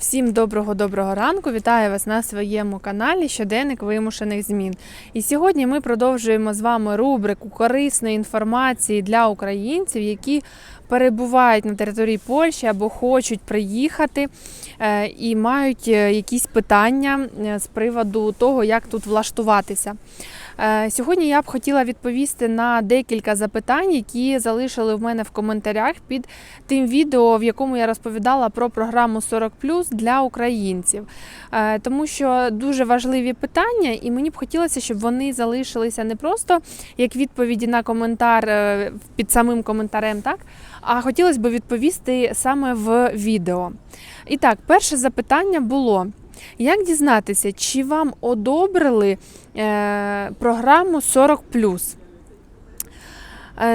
Всім доброго-доброго ранку! Вітаю вас на своєму каналі Щоденник вимушених змін. І сьогодні ми продовжуємо з вами рубрику корисної інформації для українців, які перебувають на території Польщі або хочуть приїхати е, і мають е, якісь питання е, з приводу того, як тут влаштуватися. Е, Сьогодні я б хотіла відповісти на декілька запитань, які залишили в мене в коментарях під тим відео, в якому я розповідала про програму 40 для українців. Е, Тому що дуже важливі питання, і мені б хотілося, щоб вони залишилися не просто як відповіді на коментар е, під самим коментарем, так? а хотілося б відповісти саме в відео. І так, перше запитання було. Як дізнатися, чи вам одобрили е, програму 40 Е,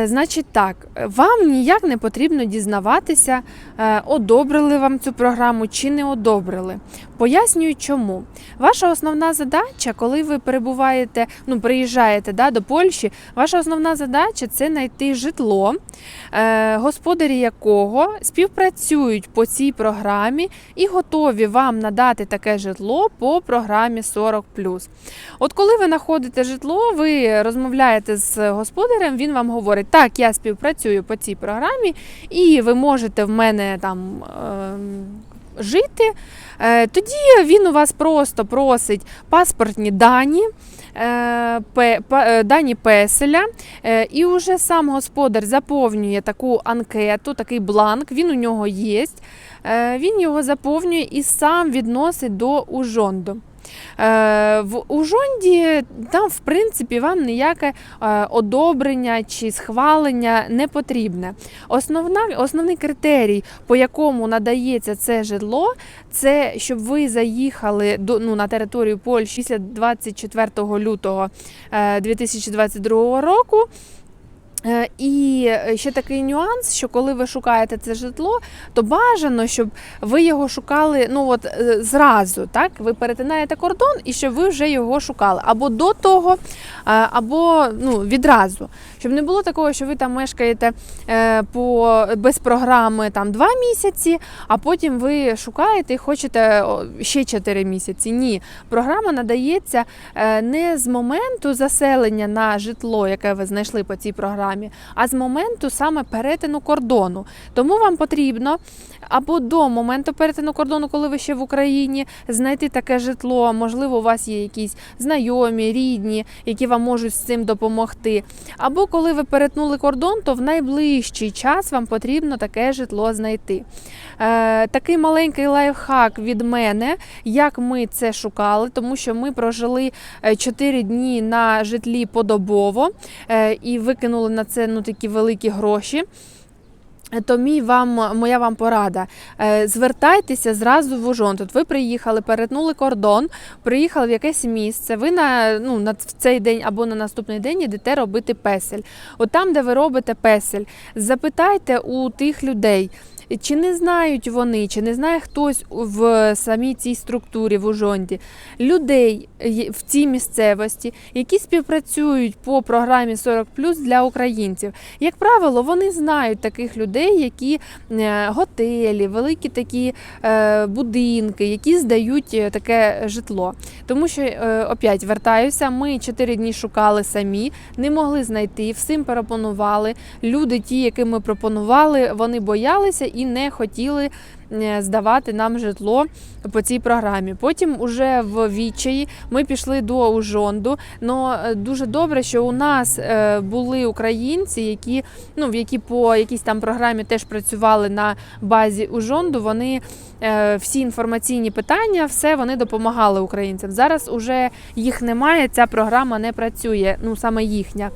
Значить так, вам ніяк не потрібно дізнаватися, е, одобрили вам цю програму чи не одобрили. Пояснюю, чому. Ваша основна задача, коли ви перебуваєте, ну приїжджаєте да, до Польщі, ваша основна задача це знайти житло, е, господарі якого співпрацюють по цій програмі і готові вам надати таке житло по програмі 40 От коли ви знаходите житло, ви розмовляєте з господарем, він вам говорить, так, я співпрацюю по цій програмі, і ви можете в мене там. ем, Жити, Е, тоді він у вас просто просить паспортні дані, е, е, дані песеля, і вже сам господар заповнює таку анкету, такий бланк, він у нього є. Він його заповнює і сам відносить до Ужонду. Е, В Ужонді там, в принципі, вам ніяке е, одобрення чи схвалення не потрібне. Основна, основний критерій, по якому надається це житло, це щоб ви заїхали до, ну, на територію Польщі після 24 лютого е, 2022 року. Е, І ще такий нюанс, що коли ви шукаєте це житло, то бажано, щоб ви його шукали ну от е, зразу. Так, ви перетинаєте кордон і щоб ви вже його шукали або до того, е, або ну відразу. Щоб не було такого, що ви там мешкаєте е, по без програми там два місяці, а потім ви шукаєте і хочете ще 4 місяці. Ні, програма надається е, не з моменту заселення на житло, яке ви знайшли по цій програмі, а з моменту саме перетину кордону. Тому вам потрібно або до моменту перетину кордону, коли ви ще в Україні, знайти таке житло. Можливо, у вас є якісь знайомі, рідні, які вам можуть з цим допомогти. Або коли ви перетнули кордон, то в найближчий час вам потрібно таке житло знайти. Е, такий маленький лайфхак від мене, як ми це шукали, тому що ми прожили 4 дні на житлі подобово е, і викинули на це ну, такі великі гроші. То мій вам, моя вам порада. Е, Звертайтеся зразу в Ужон. Тут ви приїхали, перетнули кордон, приїхали в якесь місце. Ви на, ну, на цей день або на наступний день йдете робити песель. От там, де ви робите песель, запитайте у тих людей. Чи не знають вони, чи не знає хтось в самій цій структурі в Ужонді людей в цій місцевості, які співпрацюють по програмі 40 для українців? Як правило, вони знають таких людей, які е, готелі, великі такі е, будинки, які здають е, таке житло. Тому що, е, опять вертаюся, ми 4 дні шукали самі, не могли знайти, всім пропонували. Люди, ті, яким ми пропонували, вони боялися і не хотіли е, здавати нам житло по цій програмі. Потім, уже в відчаї, ми пішли до Ужонду. Но е, дуже добре, що у нас е, були українці, які ну які по якійсь там програмі теж працювали на базі Ужонду. Вони всі інформаційні питання, все вони допомагали українцям. Зараз уже їх немає. Ця програма не працює. Ну саме їхня.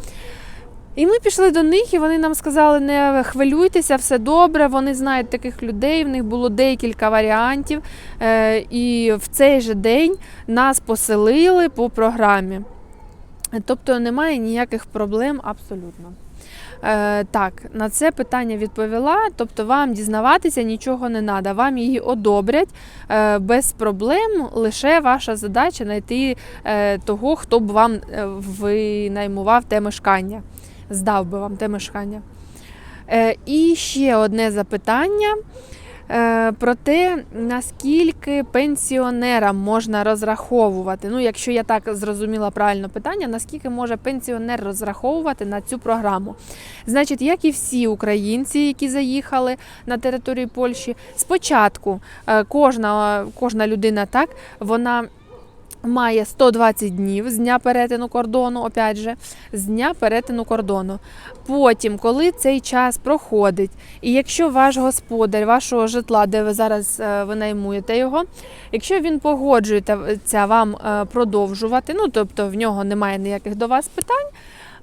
І ми пішли до них, і вони нам сказали: не хвилюйтеся, все добре. Вони знають таких людей. В них було декілька варіантів. Е, І в цей же день нас поселили по програмі. Тобто немає ніяких проблем абсолютно. Е, так, на це питання відповіла. Тобто вам дізнаватися нічого не треба, вам її одобрять е, без проблем. Лише ваша задача знайти е, того, хто б вам е, винаймував те мешкання, здав би вам те мешкання. Е, і ще одне запитання. е, про те, наскільки пенсіонерам можна розраховувати. Ну, якщо я так зрозуміла правильно питання, наскільки може пенсіонер розраховувати на цю програму? Значить, як і всі українці, які заїхали на територію Польщі, спочатку е, кожна, кожна людина так, вона. Має 120 днів з дня перетину кордону, опять же, з дня перетину кордону. Потім, коли цей час проходить, і якщо ваш господар вашого житла, де ви зараз ви наймуєте його, якщо він погоджується вам е, продовжувати, ну тобто в нього немає ніяких до вас питань.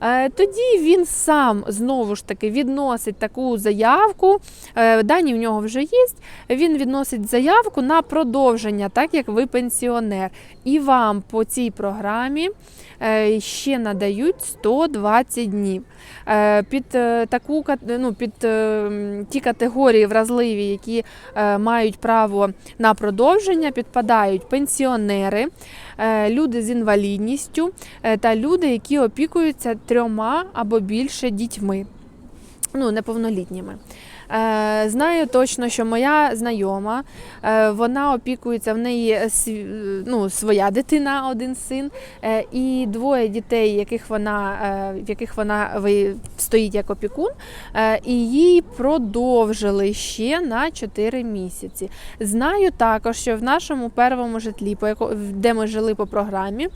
Е, Тоді він сам знову ж таки відносить таку заявку. е, Дані в нього вже є. Він відносить заявку на продовження, так як ви пенсіонер. І вам по цій програмі е, ще надають 120 днів. Під таку ну, під ті категорії вразливі, які мають право на продовження, підпадають пенсіонери, люди з інвалідністю та люди, які опікуються трьома або більше дітьми, ну неповнолітніми. Е, Знаю точно, що моя знайома, е, вона опікується в неї ну, своя дитина, один син, е, і двоє дітей, яких вона, в яких вона стоїть як опікун, і їй продовжили ще на 4 місяці. Знаю також, що в нашому первому житлі, де ми жили по програмі,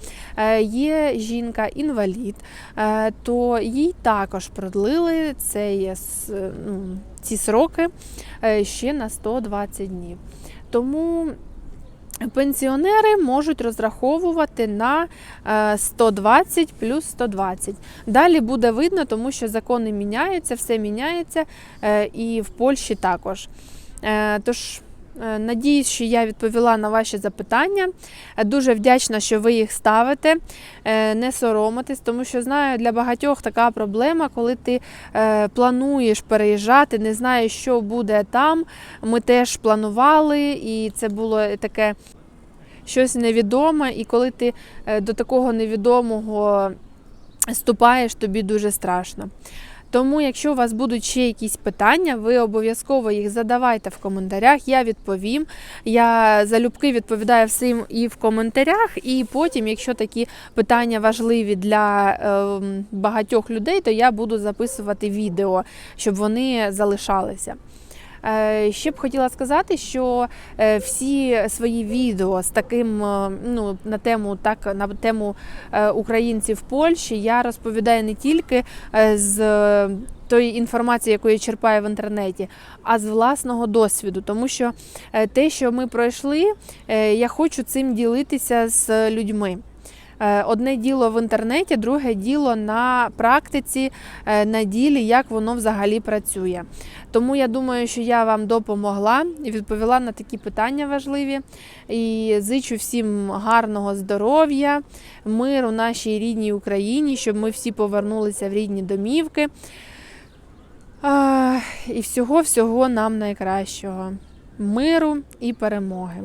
є жінка-інвалід, то їй також продлили цей, ну, ці сроки е, ще на 120 днів. Тому пенсіонери можуть розраховувати на е, 120 плюс 120. Далі буде видно, тому що закони міняються, все міняється е, і в Польщі також. Е, Тож. Е, Надіюсь, що я відповіла на ваші запитання. Е, Дуже вдячна, що ви їх ставите. Е, Не соромитесь, тому що знаю, для багатьох така проблема, коли ти плануєш переїжджати, не знаєш, що буде там. Ми теж планували, і це було таке щось невідоме. І коли ти до такого невідомого ступаєш, тобі дуже страшно. Тому, якщо у вас будуть ще якісь питання, ви обов'язково їх задавайте в коментарях. Я відповім. Я залюбки відповідаю всім і в коментарях, і потім, якщо такі питання важливі для е, багатьох людей, то я буду записувати відео, щоб вони залишалися. Е, Ще б хотіла сказати, що е, всі свої відео з таким е, ну, на тему так на тему українців в Польщі я розповідаю не тільки з тої інформації, яку я черпаю в інтернеті, а з власного досвіду. Тому що те, що ми пройшли, я хочу цим ділитися з людьми. Е, Одне діло в інтернеті, друге діло на практиці, е, на ділі, як воно взагалі працює. Тому я думаю, що я вам допомогла і відповіла на такі питання важливі. І зичу всім гарного здоров'я, миру нашій рідній Україні, щоб ми всі повернулися в рідні домівки. І всього-всього нам найкращого. Миру і перемоги.